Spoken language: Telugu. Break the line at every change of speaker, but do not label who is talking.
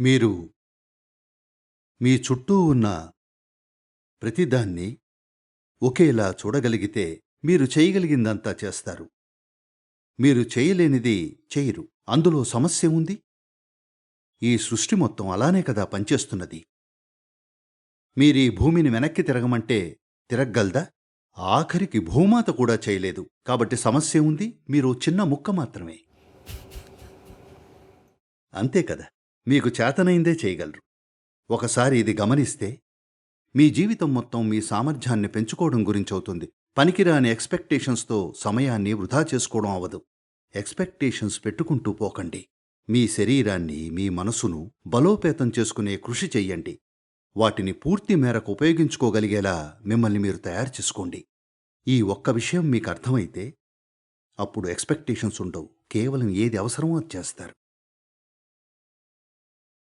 మీరు మీ చుట్టూ ఉన్న ప్రతిదాన్ని ఒకేలా చూడగలిగితే మీరు చేయగలిగిందంతా చేస్తారు. మీరు చేయలేనిది చేయరు. అందులో సమస్య ఉంది. ఈ సృష్టి మొత్తం అలానే కదా పనిచేస్తున్నది. మీరీ భూమిని వెనక్కి తిరగమంటే తిరగగలదా? ఆఖరికి భూమాత కూడా చేయలేదు. కాబట్టి సమస్య ఉంది. మీరు చిన్న ముక్క మాత్రమే. అంతే కదా? మీకు చేతనైందే చేయగలరు. ఒకసారి ఇది గమనిస్తే మీ జీవితం మొత్తం మీ సామర్థ్యాన్ని పెంచుకోవడం గురించవుతుంది పనికిరాని ఎక్స్పెక్టేషన్స్తో సమయాన్ని వృధా చేసుకోవడం అవదు. ఎక్స్పెక్టేషన్స్ పెట్టుకుంటూ పోకండి. మీ శరీరాన్ని మీ మనసును బలోపేతం చేసుకునే కృషి చెయ్యండి. వాటిని పూర్తి మేరకు ఉపయోగించుకోగలిగేలా మిమ్మల్ని మీరు తయారు చేసుకోండి. ఈ ఒక్క విషయం మీకు అర్థమైతే అప్పుడు ఎక్స్పెక్టేషన్స్ ఉండవు. కేవలం ఏది అవసరమో అది చేస్తారు.